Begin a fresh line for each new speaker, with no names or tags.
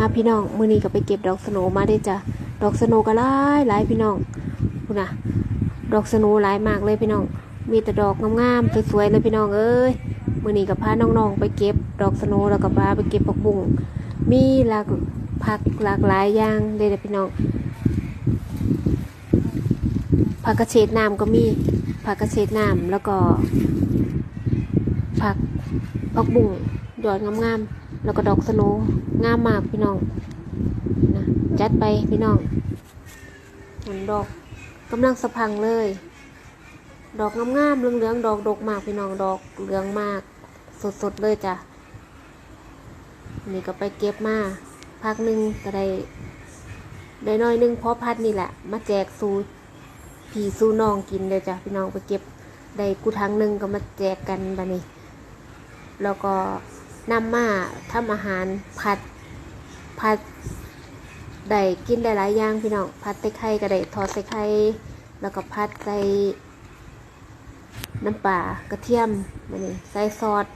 มาพี่น้องมือนี้ก็ไปเก็บดอกสโนมาได้จ้ะดอกสโนก็หลายหลายพี่น้องคุณนะดอกสโนหลายมากเลยพี่น้อง มีแต่ดอกงามๆสวยๆเลยพี่น้องเอ้ยมือนี้ก็พาน้องๆไปเก็บดอกสโนแล้วก็พาไปเก็บผักบุ้งมีหลากผักหลากหลายอย่างเลยเด้อพี่น้องผักกระเฉดน้ำก็มีผักกระเฉดน้ำแล้วก็ผักผักบุ้งยอดงามๆ แล้วก็ดอกสโนงามมากพี่น้องนะจัดไปพี่น้องเห็นดอกกำลังสะพังเลย ดอกงามๆเหลืองๆดอกดกมากพี่น้องดอกเหลืองมาก สดๆเลยจ้ะนี่ก็ไปเก็บมาพักหนึ่งก็ได้ได้น้อยหนึงเพราะพัดนี่แหละ มาแจกสู่ผีสู่น้องกินเลยจ้ะพี่น้องไปเก็บได้กูทั้งหนึ่งก็มาแจกกันบะนี้แล้วก็ นำมาทำอาหารผัดผัดได้กินได้หลายอย่างพี่น้องผัดใส่ไข่ก็ได้ทอดใส่ไข่แล้วก็ผัดใส่น้ำปลากระเทียมมานี่ใส่ซอส